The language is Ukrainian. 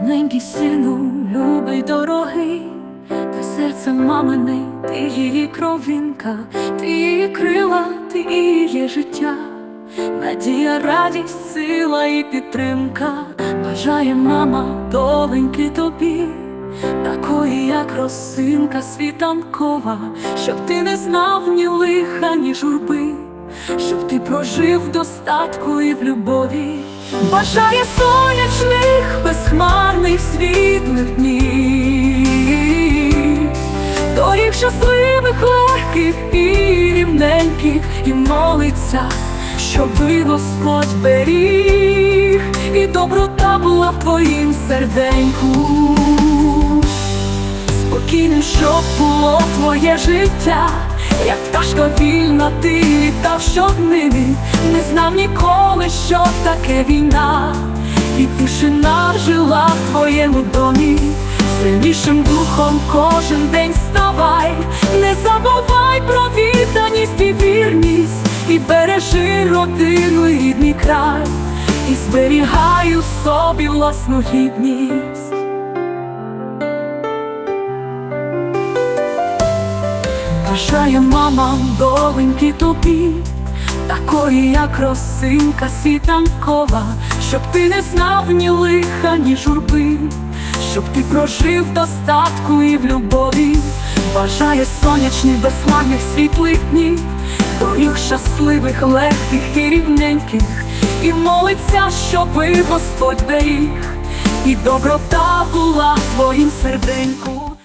Рідненький сину, любий дорогий, ти серце мамине, ти її кровінка, ти її крила, ти її життя, надія, радість, сила і підтримка, бажає мама доленьки тобі, такої, як росинка світанкова, щоб ти не знав ні лиха, ні журби, щоб ти прожив в достатку і в любові. Бажає сонячних, безхмарних світлих днів, доріг щасливих, легких і рівненьких, і молиться, щоби Господь беріг, і доброта була в твоїм серденьку. Спокійним, щоб було твоє життя, як пташка вільна, ти літав щоднини, не знав ніколи, що таке війна, і тишина жила в твоєму домі, сильнішим духом кожен день ставай, не забувай про відданість і вірність, і бережи родину рідний край, і зберігай у собі власну гідність. Бажає мама доленьки тобі, такої, як росинка світанкова, щоб ти не знав ні лиха, ні журби, щоб ти прожив достатку і в любові, бажає сонячних, безхмарних світлих днів, доріг щасливих, легких і рівненьких, і молиться, щоби Господь беріг, і доброта була твоїм серденьку.